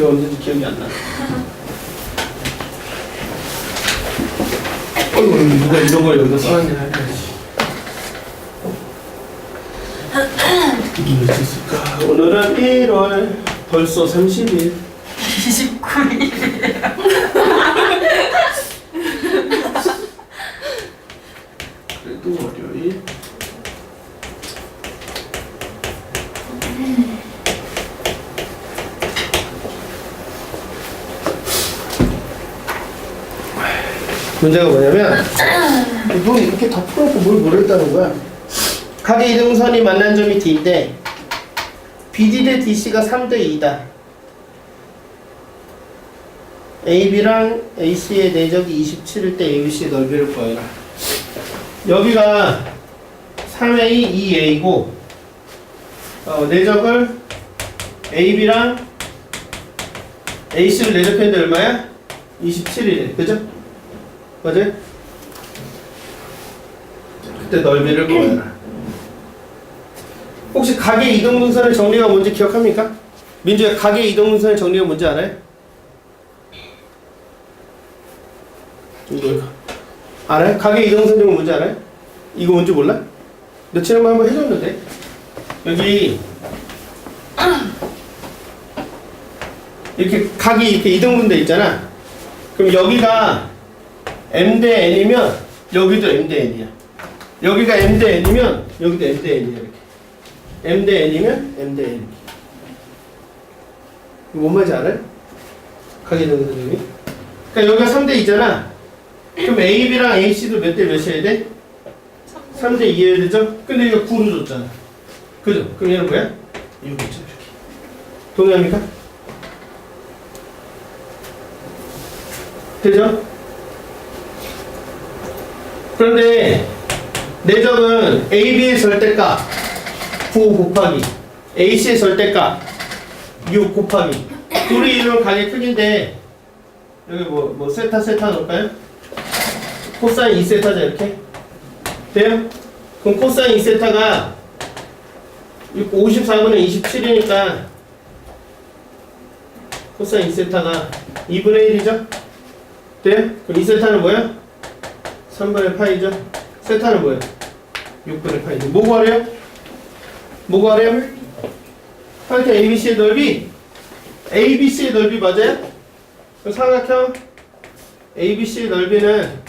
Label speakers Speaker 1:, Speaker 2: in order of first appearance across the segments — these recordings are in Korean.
Speaker 1: 배웠는지 기억이 안 나. 어이구, 누가 이런 걸 여기다 써놨냐. 이게 있을까? 오늘은 1월 벌써 30일.
Speaker 2: 29일.
Speaker 1: 그래도 월요일. 문제가 뭐냐면 이거 이렇게 다 풀어놓고 뭘 모르겠다는 거야 각의 이등선이 만난 점이 D인데 BD 대 DC가 3대 2다 AB랑 AC의 내적이 27일 때 ABC의 넓이를 구해라 여기가 3A, 2A고 어, 내적을 AB랑 AC를 내적했는데 얼마야? 27일에 그죠? 맞아요? 그때 넓이를 구해라 혹시 각의 이동분선의 정리가 뭔지 기억합니까? 민주야 각의 이동분선의 정리가 뭔지 알아요? 이거 알아요? 각의 이동선 정리 뭔지 알아요? 이거 뭔지 몰라? 며칠 전에 한번 해줬는데 여기 이렇게 각이 이렇게 이등분돼 있잖아 그럼 여기가 m 대 n이면 여기도 m 대 n이야 여기가 m 대 n이면 여기도 m 대 n이야 이렇게 m 대 n이면 m 대 n 이거 뭔 말인지 알아요? 이등분 정리 그러니까 여기가 3대 2잖아 그럼 AB랑 AC도 몇 대 몇이어야 돼? 3대 2여야 되죠? 근데 이거 9로 줬잖아. 그죠? 그럼 얘는 뭐야? 6이죠, 이렇게. 동의합니까? 되죠? 그런데 내적은 AB의 절대값 9 곱하기 AC의 절대값 6 곱하기 둘이 이루는 각의 크기인데 여기 뭐, 뭐 세타 세타 넣을까요? 코사인 2세타자 이렇게 돼요? 그럼 코사인 2세타가 54분의 27이니까 코사인 2세타가 2분의 1이죠? 돼요? 그럼 2세타는 뭐야? 3분의 파이죠? 세타는 뭐야? 6분의 파이죠 뭐 구하래요? 뭐 구하래요? 하여튼 ABC의 넓이 ABC의 넓이 맞아요? 그럼 삼각형 ABC의 넓이는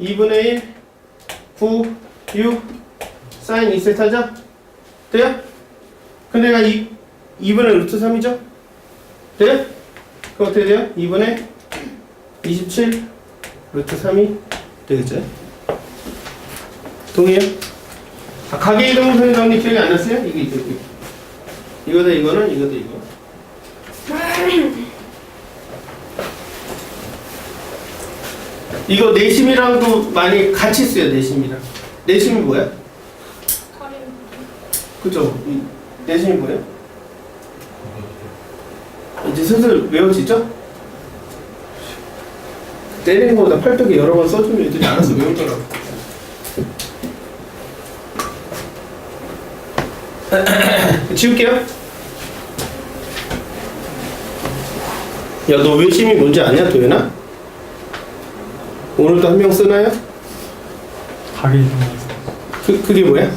Speaker 1: 2분의 1, 9, 6, 사인 2세타죠? 돼요? 근데 얘가 2, 2분의 루트 3이죠? 돼요? 그럼 어떻게 돼요? 2분의 27 루트 3이 되겠죠? 동의해요? 아, 가계 이동선 정리 기억이 안 났어요? 이게 이거, 이거. 이거다 이거는 이거다 이거. 이거 내심이랑도 많이 같이 써요 내심이랑 내심이 뭐야? 그죠? 이 내심이 뭐예요? 이제 슬슬 외워지죠? 때리는 것보다 팔뚝에 여러 번 써주면 애들이 알아서 외우더라고 지울게요 야 너 외심이 뭔지 아냐 도현아? 오늘도 한 명 쓰나요?
Speaker 3: 가게
Speaker 1: 그, 그게 뭐야?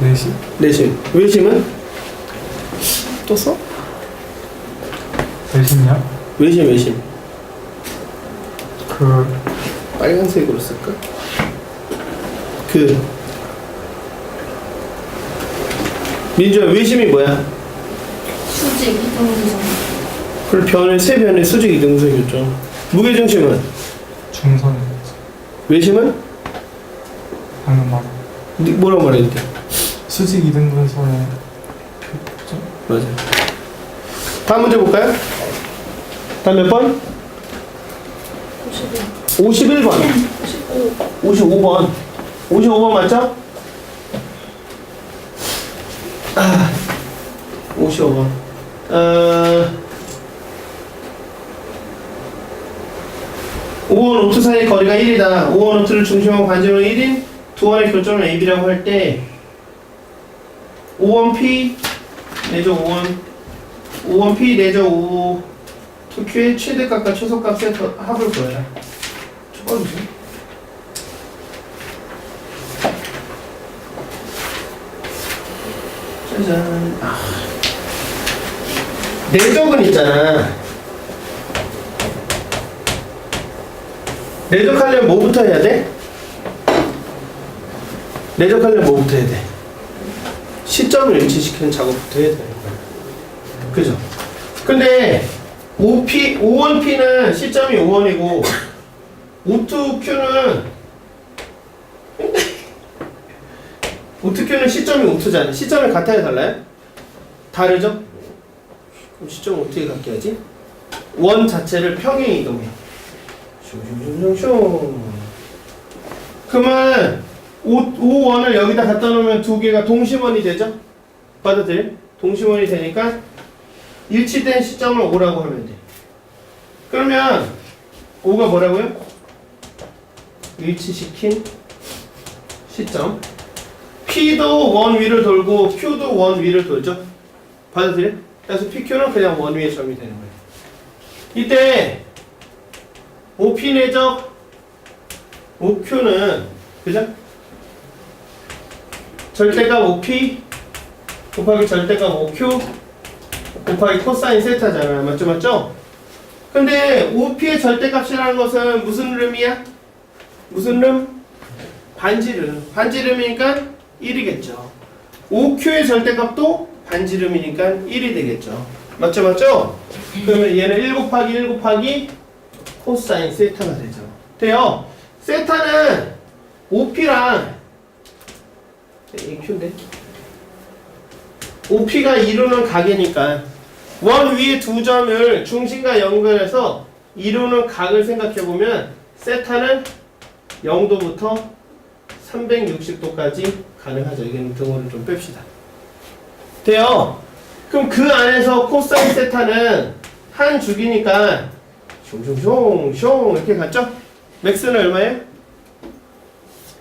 Speaker 3: 4시
Speaker 1: 내심. 외심은? 또 써?
Speaker 3: 내신이야?
Speaker 1: 외심, 외심.
Speaker 3: 그
Speaker 1: 빨간색으로 쓸까? 그. 민주야, 외심이 뭐야?
Speaker 2: 수직 이동선.
Speaker 1: 그걸 변의, 세 변의 수직 이등분선이었죠. 무게중심은?
Speaker 3: 중선에
Speaker 1: 외심은?
Speaker 3: 방금 말
Speaker 1: 니- 뭐라고 말했는데?
Speaker 3: 수직 이등 분선의
Speaker 1: 맞아. 다음 문제 볼까요? 다음 몇 번?
Speaker 2: 51.
Speaker 1: 51번.
Speaker 2: 55.
Speaker 1: 55번. 55번 맞죠? 아, 55번. 어, 5원 오트 사이 거리가 1이다. 5원 오트를 중심하고 반지름은 1인 두 원의 교점을 AB라고 할 때 5원 P 내죠 5원 5원P 내적 5 2Q의 최대값과 최소값의 더- 합을 구해라. 쳐봐주세요. 짜잔. 아. 내적은 있잖아. 내적하려면 뭐부터 해야 돼? 내적하려면 뭐부터 해야 돼? 시점을 일치시키는 작업부터 해야 되는 거야. 그죠? 근데 5P, 5원P는 시점이 5원이고 52Q는 52Q는 시점이 5잖아. 시점이 같아야 달라요? 다르죠? 그럼 시점을 어떻게 갖게 하지? 원 자체를 평행 이동해. 그러면 5, 5원을 여기다 갖다 놓으면 두 개가 동심원이 되죠? 받아들여? 동심원이 되니까 일치된 시점을 5라고 하면 돼. 그러면 5가 뭐라고요? 일치시킨 시점. P도 원 위를 돌고 Q도 원 위를 돌죠? 받아들여? 그래서 PQ는 그냥 원 위의 점이 되는 거예요. 이때 OP 내적 OQ는 그죠? 절대값 OP 곱하기 절대값 OQ 곱하기 코사인 세타잖아. 맞죠? 맞죠? 근데 OP의 절대값이라는 것은 무슨 름이야? 무슨 름? 반지름. 반지름이니까 1이겠죠. OQ의 절대값도 반지름이니까 1이 되겠죠. 맞죠? 맞죠? 그러면 얘는 1 곱하기 1 곱하기 코사인 세타가 되죠. 돼요. 세타는 OP랑 이 Q인데 OP가 이루는 각이니까 원 위에 두 점을 중심과 연결해서 이루는 각을 생각해 보면 세타는 0도부터 360도까지 가능하죠. 이건 등호를 좀 뺍시다. 돼요. 그럼 그 안에서 코사인 세타는 한 주기니까 숑숑숑숑 이렇게 갔죠? 맥스는 얼마예요?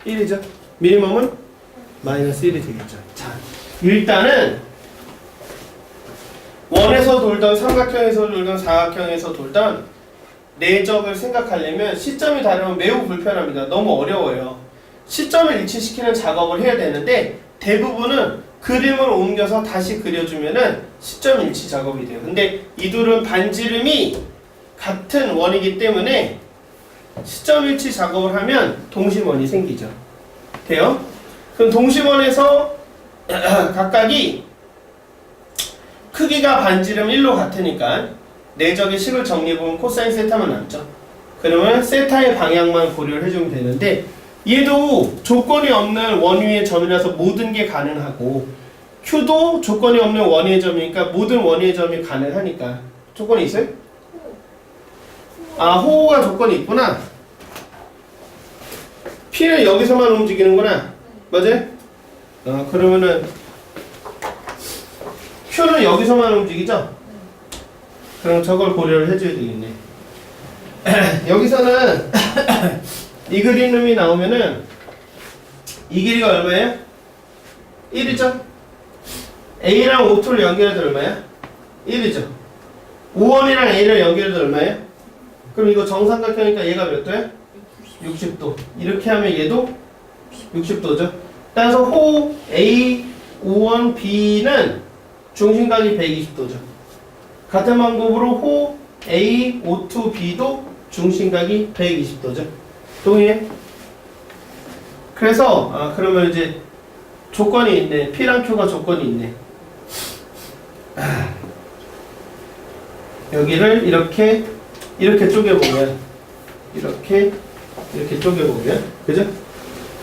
Speaker 1: 1이죠. 미니멈은 마이너스 1이 되겠죠. 자, 일단은 원에서 돌던 삼각형에서 돌던 사각형에서 돌던 내적을 생각하려면 시점이 다르면 매우 불편합니다. 너무 어려워요. 시점을 일치시키는 작업을 해야 되는데 대부분은 그림을 옮겨서 다시 그려주면은 시점 일치 작업이 돼요. 근데 이 둘은 반지름이 같은 원이기 때문에 시점 일치 작업을 하면 동심원이 생기죠. 돼요? 그럼 동심원에서 각각이 크기가 반지름 1로 같으니까 내적의 식을 정리해보면 코사인 세타만 남죠. 그러면 세타의 방향만 고려를 해주면 되는데 얘도 조건이 없는 원위의 점이라서 모든 게 가능하고 Q도 조건이 없는 원위의 점이니까 모든 원위의 점이 가능하니까 조건이 있어요? 아 호호가 조건이 있구나 P는 여기서만 움직이는구나 맞아요? 어, 그러면은 Q는 여기서만 움직이죠? 그럼 저걸 고려를 해줘야 되겠네. 여기서는 이 그림이 나오면은 이 길이가 얼마예요? 1이죠? A랑 O2를 연결해도 얼마야? 1이죠? 5원이랑 A를 연결해도 얼마예요? 그럼 이거 정삼각형이니까 얘가 몇 도야? 60도. 이렇게 하면 얘도 60도죠. 따라서 호 A, O1, B는 중심각이 120도죠. 같은 방법으로 호 A, O2, B도 중심각이 120도죠. 동의해? 그래서 아 그러면 이제 조건이 있네. P랑 Q가 조건이 있네. 아, 여기를 이렇게 이렇게 쪼개 보면 이렇게 이렇게 쪼개 보면 그죠?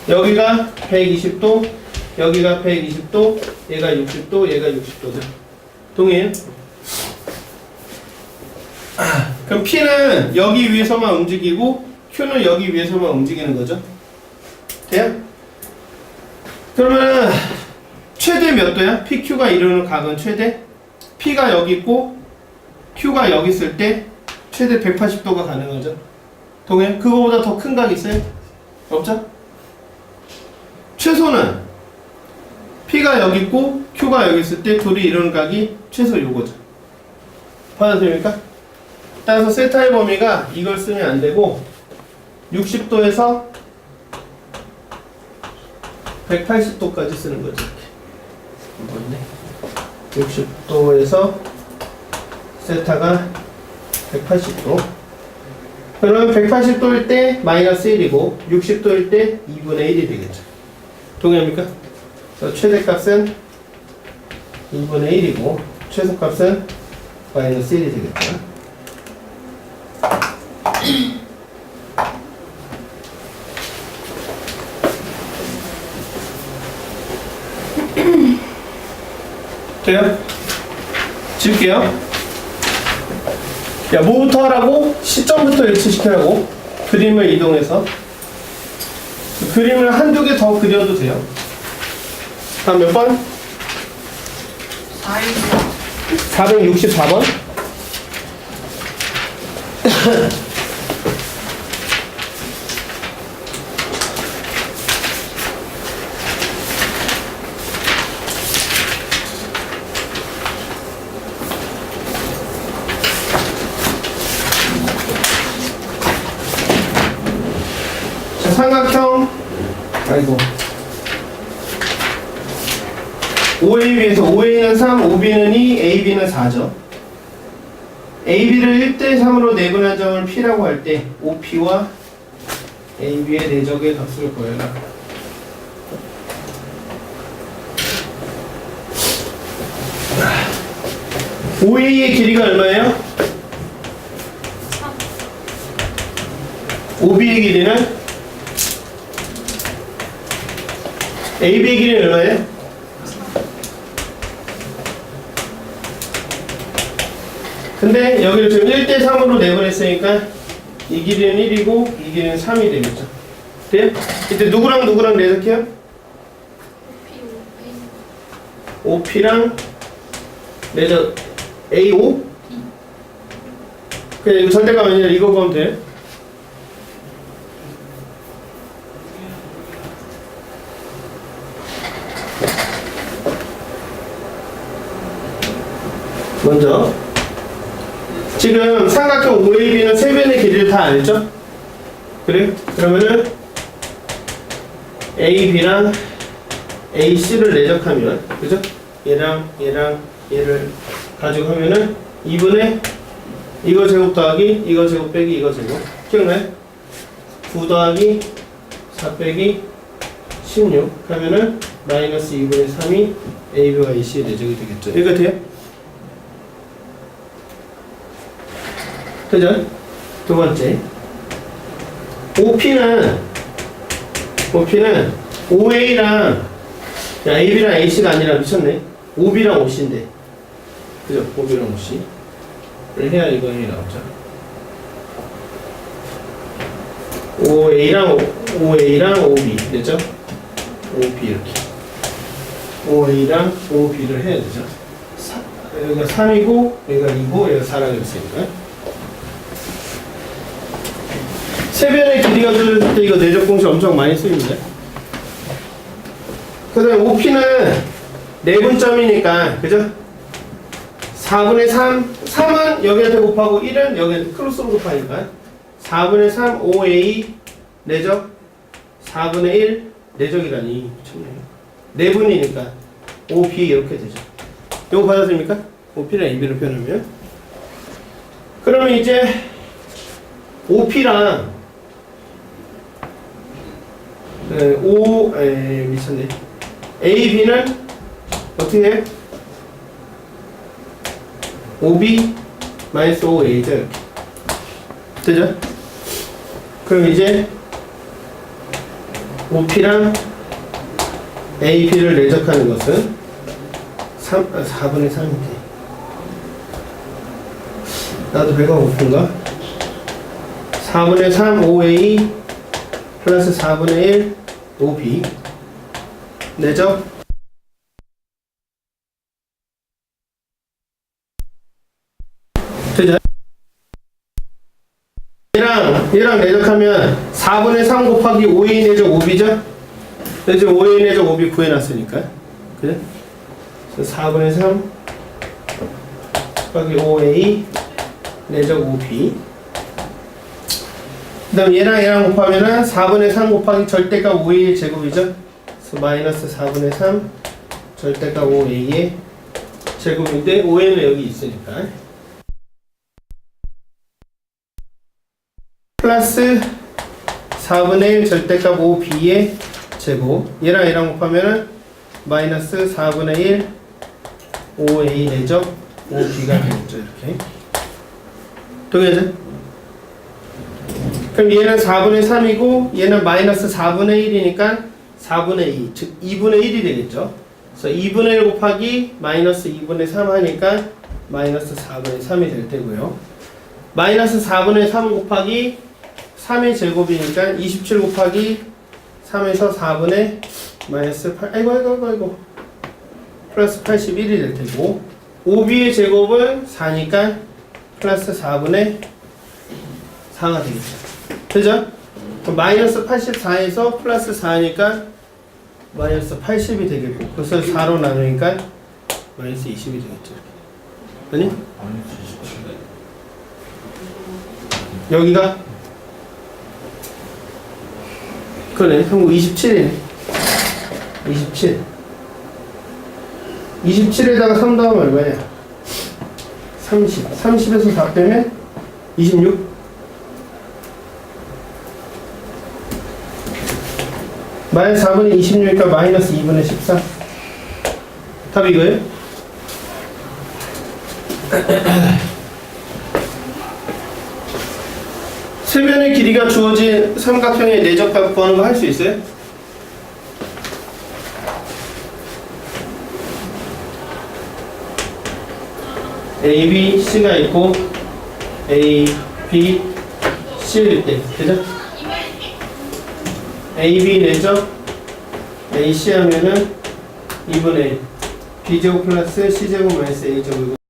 Speaker 1: 여기가 120도 여기가 120도 얘가 60도 얘가 60도죠. 동의해요? 그럼 P는 여기 위에서만 움직이고 Q는 여기 위에서만 움직이는 거죠. 돼요? 그러면 최대 몇 도야? PQ가 이루는 각은 최대? P가 여기 있고 Q가 여기 있을 때 최대 180도가 가능하죠. 동해? 그거보다 더 큰 각 있어요? 없죠? 최소는 P가 여기 있고 Q가 여기 있을 때 둘이 이루는 각이 최소 요거죠. 받아들입니까? 따라서 세타의 범위가 이걸 쓰면 안 되고 60도에서 180도까지 쓰는 거죠. 이렇게. 60도에서 세타가 180도. 그러면 180도일 때 마이너스 1이고 60도일 때 2분의 1이 되겠죠. 동의합니까? 그래서 최대값은 2분의 1이고 최소값은 마이너스 1이 되겠죠. 돼요? 지울게요. 야, 뭐부터 하라고? 시점부터 일치시키라고. 그림을 이동해서. 그림을 한두 개 더 그려도 돼요. 다음 몇 번?
Speaker 2: 4일
Speaker 1: 464번. 자, 삼각형. 아이고. OAB에서 OA는 3, OB는 2, AB는 4죠. AB를 1대 3으로 내분한 점을 P라고 할때 OP와 AB의 내적의 값을 구해라. OA의 길이가 얼마예요? OB의 길이는 AB의 길이는 얼마예요? 근데 여기를 지금 1대 3으로 내보냈으니까 이 길이는 1이고 이 길이는 3이 되겠죠. 돼요? 이때 누구랑 누구랑 내석해요? OP랑 내적 AO? 그냥 이거 절대값 아니라 이거 보면 돼요. 먼저 지금 삼각형 OAB는 세 변의 길이를 다 알죠? 그래? 그러면은 AB랑 AC를 내적하면 그죠? 얘랑 얘랑 얘를 가지고 하면은 2분의 이거 제곱 더하기 이거 제곱 빼기 이거 제곱 기억나요? 9 더하기 4 빼기 16 하면은 마이너스 2분의 3이 AB와 AC의 내적이 되겠죠 이거 돼요? 그죠? 두 번째. OP는, OP는 OA랑, 야, AB랑 AC가 아니라 미쳤네. OB랑 OC인데. 그죠? OB랑 OC를 해야 이거 힘이 나오죠. OA랑, OA랑 OB. 됐죠? OB 이렇게. OA랑 OB를 해야 되죠. 사- 여기가 3이고, 여기가 2고, 여기가 4라고 했으니까. 세변의 길이가 줄때 이거 내적 공식 엄청 많이 쓰입니다. 그 다음에 OP는 내분점이니까, 그죠? 4분의 3, 3은 여기한테 곱하고 1은 여기한테 크로스로 곱하니까 4분의 3 OA 내적 4분의 1 내적이라니 미쳤네요. 내분이니까 OP 이렇게 되죠. 이거 받아들입니까? OP랑 AB를 표현하면 그러면 이제 OP랑 네, O, 에, 미쳤네. A, B는 어떻게 해? OB 마이너스 OA죠. 되죠? 그럼 이제 OP랑 AB를 내적하는 것은 3, 아, 4분의 3인데. 나도 배가 고픈가? 4분의 3 OA 플러스 4분의 1 OB 내적 되죠? 얘랑 얘랑 내적하면 4분의 3 곱하기 5A 내적 5B죠? 내적 5A 내적 5B 구해놨으니까 그래? 그래서 4분의 3 곱하기 5A 내적 5B 그 다음 얘랑 얘랑 곱하면은 4분의 3 곱하기 절대값 5A의 제곱이죠. 그래서 마이너스 4분의 3 절대값 5A의 제곱인데 5A는 여기 있으니까. 플러스 4분의 1 절대값 5B의 제곱. 얘랑 얘랑 곱하면은 마이너스 4분의 1 5A 내적 5B가 되겠죠 이렇게. 동의하죠? 그럼 얘는 4분의 3이고 얘는 마이너스 4분의 1이니까 4분의 2, 즉 2분의 1이 되겠죠? 그래서 2분의 1 곱하기 마이너스 2분의 3 하니까 마이너스 4분의 3이 될 테고요. 마이너스 4분의 3 곱하기 3의 제곱이니까 27 곱하기 3에서 4분의 마이너스 8 아이고 아이고 아이고 아이고. 플러스 81이 될 테고 5b의 제곱은 4니까 플러스 4분의 4가 되겠죠 그죠? 그럼 마이너스 84에서 플러스 4니까 마이너스 80이 되겠고 그것을 4로 나누니까 마이너스 20이 되겠죠 아니? 여기가? 그러네. 형구 27이네. 27 27에다가 3 더하면 얼마냐? 30 30에서 4 빼면 26 마이너스 4분의 26이니까 마이너스 2분의 14 답이 이거예요? 세변의 길이가 주어진 삼각형의 내적값 구하는 거 할 수 있어요? A, B, C가 있고 A, B, C일 때 그죠? A, B 내적 A, C 하면은 2분의 1 B제곱 플러스 C제곱 마이너스 A제곱